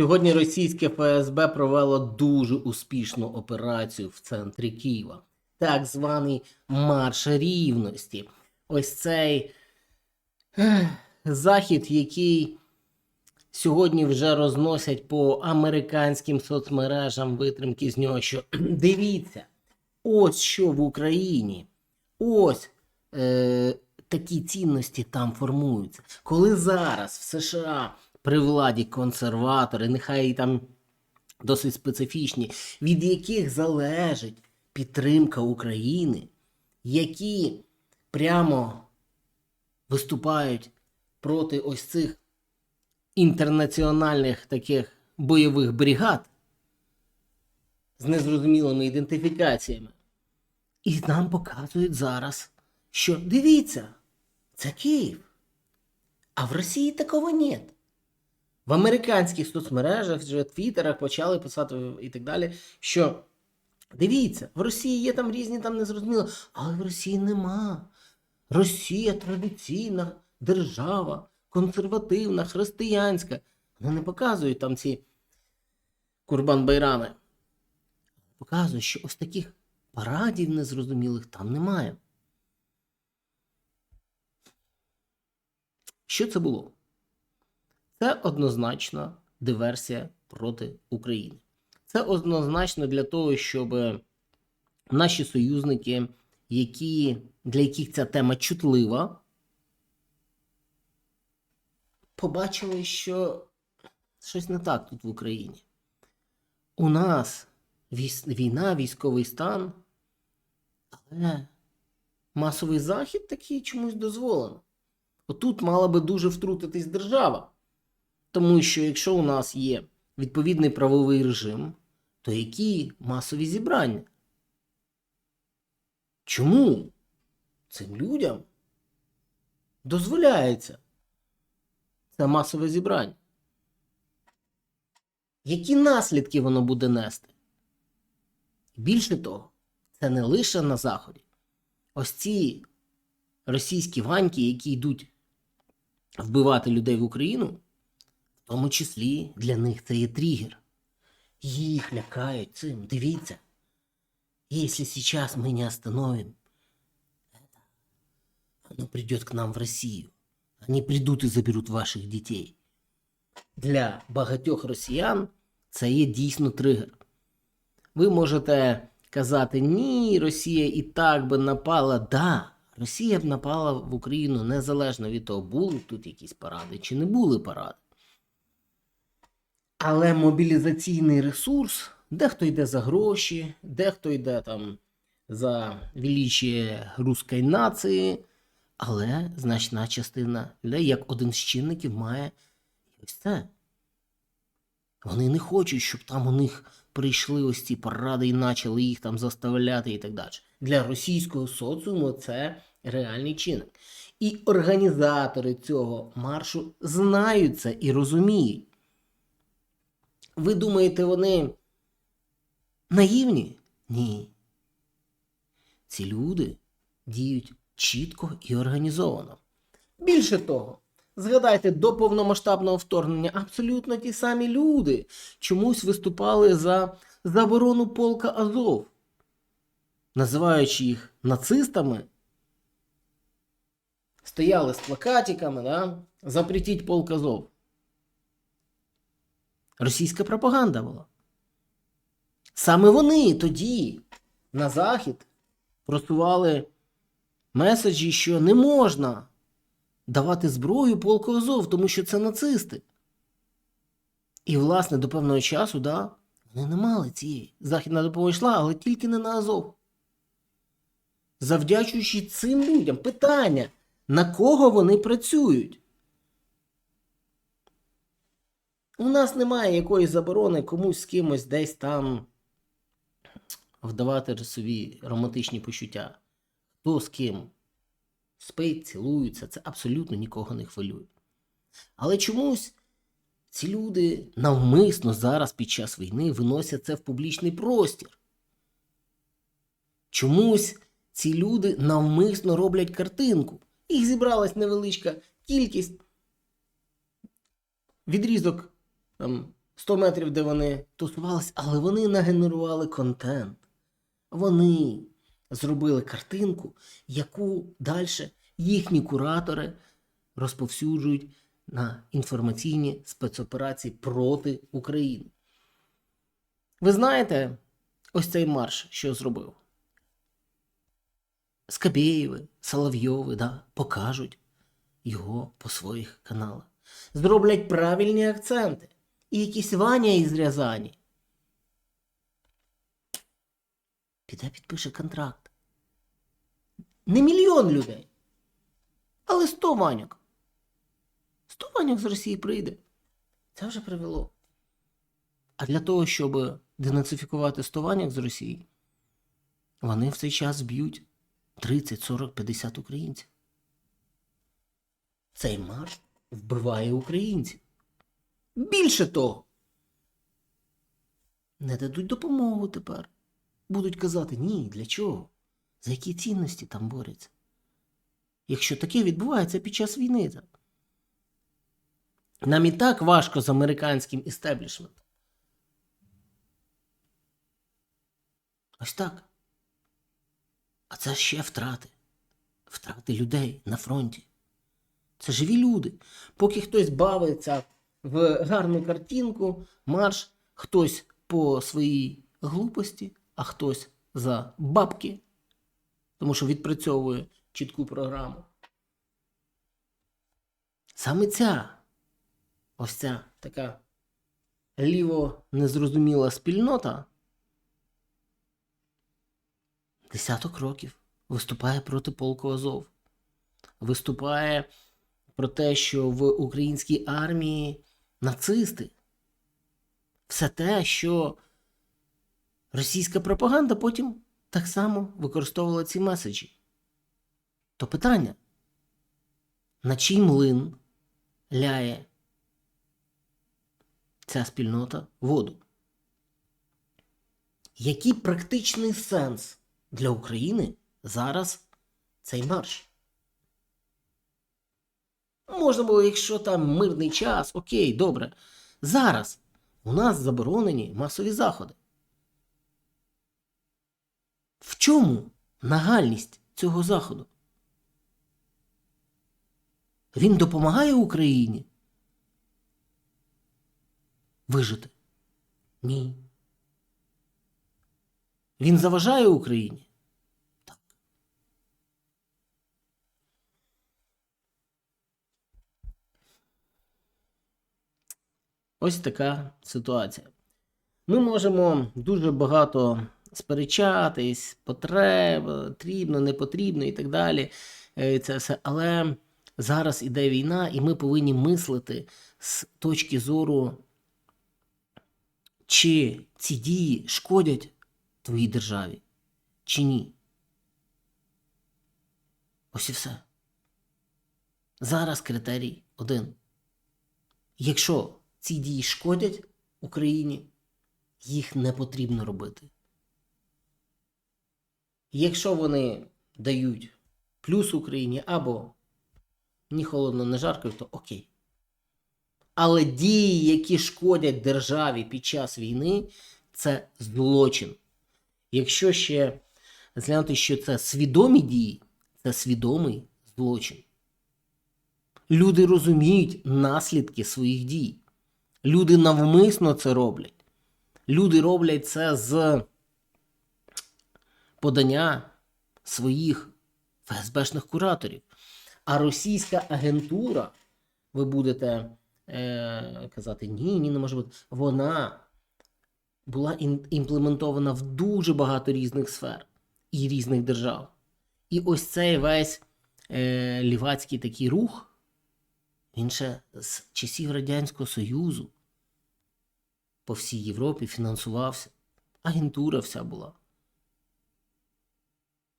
Сьогодні російське ФСБ провело дуже успішну операцію в центрі Києва. Так званий Марш Рівності. Ось цей захід, який сьогодні вже розносять по американським соцмережам витримки з нього, що дивіться, ось що в Україні, ось е, такі цінності там формуються. Коли зараз в США при владі консерватори, нехай там досить специфічні, від яких залежить підтримка України, які прямо виступають проти ось цих інтернаціональних таких бойових бригад з незрозумілими ідентифікаціями. І нам показують зараз, що дивіться, це Київ. А в Росії такого нет. В американських соцмережах, вже твіттерах почали писати і так далі, що дивіться, в Росії є там різні там незрозуміло, але в Росії нема. Росія традиційна держава, консервативна, християнська. Вони не показують там ці курбан байрами. Показують, що ось таких парадів незрозумілих там немає. Що це було? Це однозначно диверсія проти України. Це однозначно для того, щоб наші союзники, які, для яких ця тема чутлива, побачили, що щось не так тут в Україні. У нас війна, військовий стан, але масовий захід такий чомусь дозволено. Отут мала би дуже втрутитись держава. Тому що якщо у нас є відповідний правовий режим, то які масові зібрання? Чому цим людям дозволяється це масове зібрання? Які наслідки воно буде нести? Більше того, це не лише на Заході. Ось ці російські ваньки, які йдуть вбивати людей в Україну, тому числі для них це є тригер. Їх лякають цим. Дивіться. Если сейчас мы не остановим это, оно придет к нам в Россию. Они придут і заберуть ваших дітей. Для багатьох росіян це є дійсно тригер. Ви можете казати, ні, Росія і так би напала. Да, Росія б напала в Україну незалежно від того, були тут якісь паради чи не були паради. Але мобілізаційний ресурс, дехто йде за гроші, дехто йде там за величіє руської нації, але значна частина людей, як один з чинників, має ось це. Вони не хочуть, щоб там у них прийшли ось ці паради і почали їх там заставляти і так далі. Для російського соціуму це реальний чинник. І організатори цього маршу знають це і розуміють. Ви думаєте, вони наївні? Ні. Ці люди діють чітко і організовано. Більше того, згадайте, до повномасштабного вторгнення абсолютно ті самі люди чомусь виступали за заборону полка Азов, називаючи їх нацистами. Стояли з плакатиками, да? запретіть полк Азов. Російська пропаганда була. Саме вони тоді на Захід просували меседжі, що не можна давати зброю полку Азов, тому що це нацисти. І, власне, до певного часу, да, вони не мали цієї. Західна допомога йшла, але тільки не на Азов. Завдячуючи цим людям, питання, на кого вони працюють? У нас немає якоїсь заборони комусь з кимось десь там вдавати собі романтичні почуття. Хто з ким спить, цілується, це абсолютно нікого не хвилює. Але чомусь ці люди навмисно зараз під час війни виносять це в публічний простір. Чомусь ці люди навмисно роблять картинку. Їх зібралась невеличка кількість. Відрізок там, 100 метрів, де вони тусувались, але вони нагенерували контент. Вони зробили картинку, яку далі їхні куратори розповсюджують на інформаційні спецоперації проти України. Ви знаєте, ось цей марш, що зробив? Скабєєви, Соловйови, да, покажуть його по своїх каналах. Зроблять правильні акценти. І якийсь Ваня із Рязані. Піде підпише контракт. Не мільйон людей, але 100 ваньок. 100 ваньок з Росії прийде. Це вже привело. А для того, щоб денацифікувати 100 ваньок з Росії, вони в цей час б'ють 30, 40, 50 українців. Цей марш вбиває українців. Більше того, не дадуть допомогу тепер. Будуть казати, ні, для чого? За які цінності там борються? Якщо таке відбувається під час війни. Так. Нам і так важко з американським істеблішментом. Ось так. А це ще втрати. Втрати людей на фронті. Це живі люди. Поки хтось бавиться в гарну картинку, марш, хтось по своїй глупості, а хтось за бабки, тому що відпрацьовує чітку програму. Саме ця ось ця така ліво незрозуміла спільнота десяток років виступає проти полку Азов. Виступає про те, що в українській армії нацисти. Все те, що російська пропаганда потім так само використовувала ці меседжі. То питання, на чий млин ляє ця спільнота воду? Який практичний сенс для України зараз цей марш? Можна було, якщо там мирний час, окей, добре. Зараз у нас заборонені масові заходи. В чому нагальність цього заходу? Він допомагає Україні вижити? Ні. Він заважає Україні? Ось така ситуація. Ми можемо дуже багато сперечатись, потреб, потрібно, не потрібно і так далі. Е, Це все. Але зараз іде війна, і ми повинні мислити з точки зору, чи ці дії шкодять твоїй державі, чи ні. Ось і все. Зараз критерій один. Якщо ці дії шкодять Україні, їх не потрібно робити. Якщо вони дають плюс Україні або ні холодно, не жарко, то окей. Але дії, які шкодять державі під час війни, це злочин. Якщо ще зглянути, що це свідомі дії, це свідомий злочин. Люди розуміють наслідки своїх дій. Люди навмисно це роблять. Люди роблять це з подання своїх ФСБшних кураторів. А російська агентура, ви будете е, казати, ні, ні, не може бути. Вона була імплементована в дуже багато різних сфер і різних держав. І ось цей весь е, лівацький такий рух, він ще з часів Радянського Союзу по всій Європі фінансувався. Агентура вся була.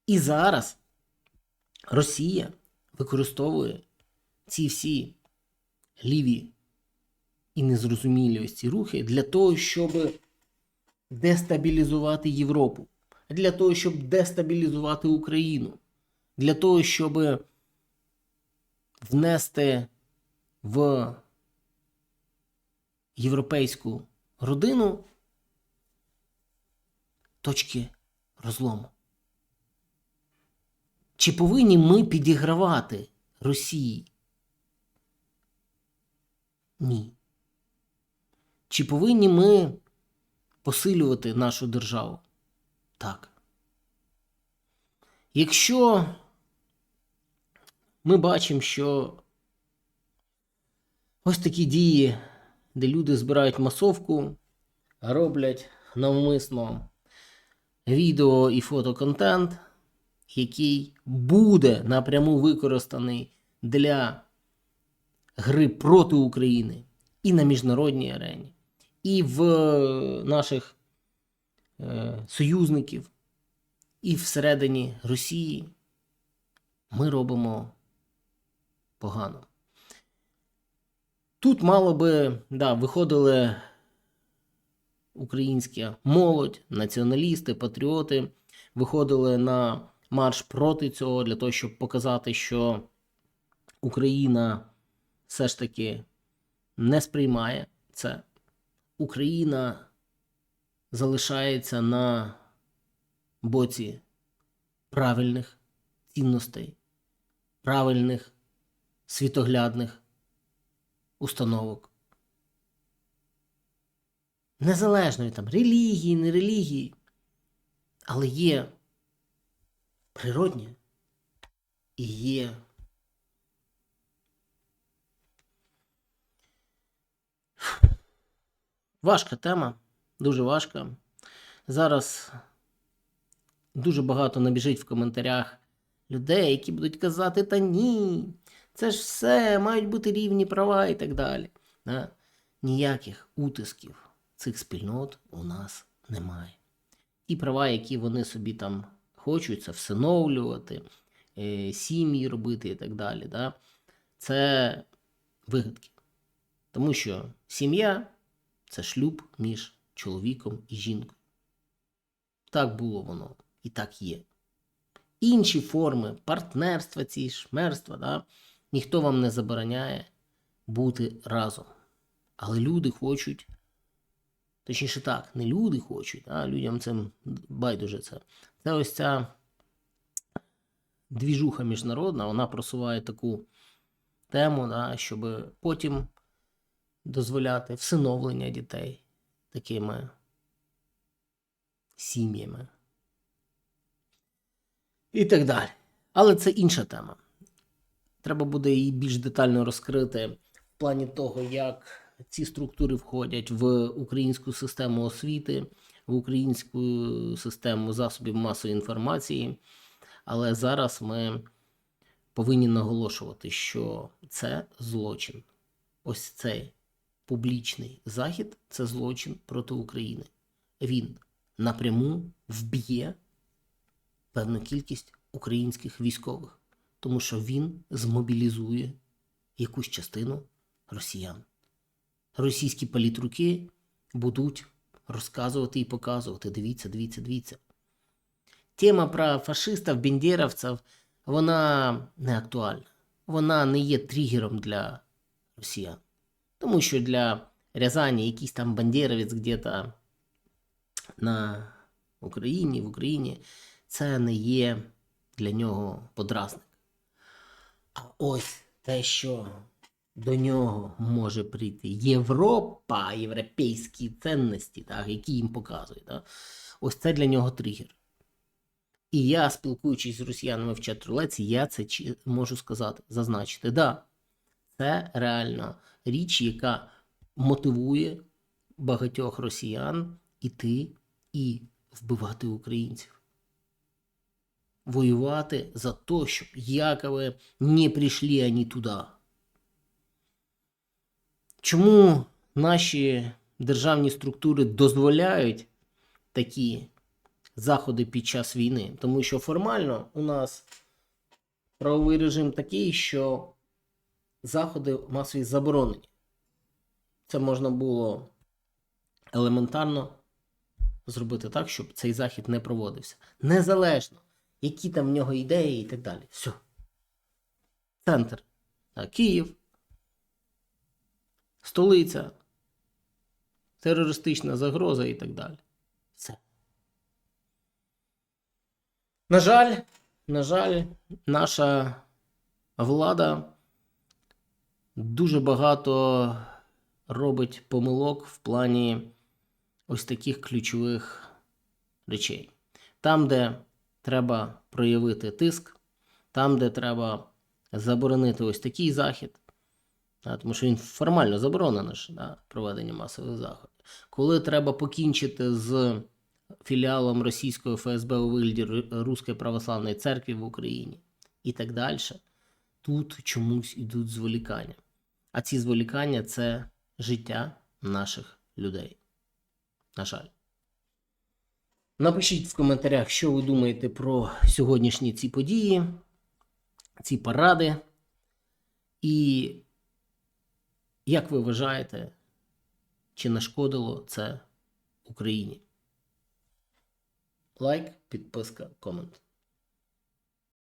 І зараз Росія використовує ці всі ліві і незрозумілі ось ці рухи для того, щоб дестабілізувати Європу, для того, щоб дестабілізувати Україну, для того, щоб внести в європейську родину точки розлому. Чи повинні ми підігравати Росії? Ні. Чи повинні ми посилювати нашу державу? Так. Якщо ми бачимо, що ось такі дії, де люди збирають масовку, роблять навмисно відео і фотоконтент, який буде напряму використаний для гри проти України і на міжнародній арені, і в наших е, союзників, і всередині Росії, ми робимо погано. Тут мало би, да, виходили українська молодь, націоналісти, патріоти, виходили на марш проти цього для того, щоб показати, що Україна все ж таки не сприймає це. Україна залишається на боці правильних цінностей, правильних світоглядних установок. Незалежно від там релігії, не релігії, але є природні і є важка тема, дуже важка. Зараз дуже багато набіжить в коментарях людей, які будуть казати, та ні, це ж все, мають бути рівні права і так далі. Да? Ніяких утисків цих спільнот у нас немає. Ті права, які вони собі там хочуть, це всиновлювати, е, сім'ї робити і так далі. Да? Це вигадки. Тому що сім'я це шлюб між чоловіком і жінкою. Так було воно і так є. Інші форми партнерства, ці шмерства, да? Ніхто вам не забороняє бути разом. Але люди хочуть, точніше так, не люди хочуть, а людям це байдуже це. Це ось ця двіжуха міжнародна, вона просуває таку тему, да, щоб потім дозволяти всиновлення дітей такими сім'ями. І так далі. Але це інша тема. Треба буде її більш детально розкрити в плані того, як ці структури входять в українську систему освіти, в українську систему засобів масової інформації. Але зараз ми повинні наголошувати, що це злочин. Ось цей публічний захід це злочин проти України. Він напряму вб'є певну кількість українських військових, тому що він змобілізує якусь частину росіян. Російські політруки будуть розказувати і показувати. Дивіться, дивіться, дивіться. Тема про фашистів, бендєровців, вона не актуальна. Вона не є тригером для росіян. Тому що для Рязані якийсь там бандєровець где-то на Україні, в Україні, це не є для нього подразник. А ось те, що до нього може прийти Європа, європейські цінності, так, які їм показують. Так, ось це для нього тригер. І я, спілкуючись з росіянами в чат-рулеці, я це можу сказати, зазначити. Да, це реально річ, яка мотивує багатьох росіян іти і вбивати українців. Воювати за те, щоб якобы не прийшли вони туди. Чому наші державні структури дозволяють такі заходи під час війни? Тому що формально у нас правовий режим такий, що заходи масові заборонені. Це можна було елементарно зробити так, щоб цей захід не проводився. Незалежно, які там в нього ідеї і так далі. Все. Центр. Київ. Столиця. терористична загроза і так далі. Все. На жаль, на жаль, наша влада дуже багато робить помилок в плані ось таких ключових речей. Там, де треба проявити тиск, там, де треба заборонити ось такий захід, а, тому що він формально заборонено ж да, проведення масових заходів. Коли треба покінчити з філіалом російської ФСБ у вигляді Руської православної церкви в Україні і так далі, тут чомусь ідуть зволікання. А ці зволікання це життя наших людей. На жаль. Напишіть в коментарях, що ви думаєте про сьогоднішні ці події, ці паради. І як ви вважаєте, чи нашкодило це Україні? Лайк, підписка, комент.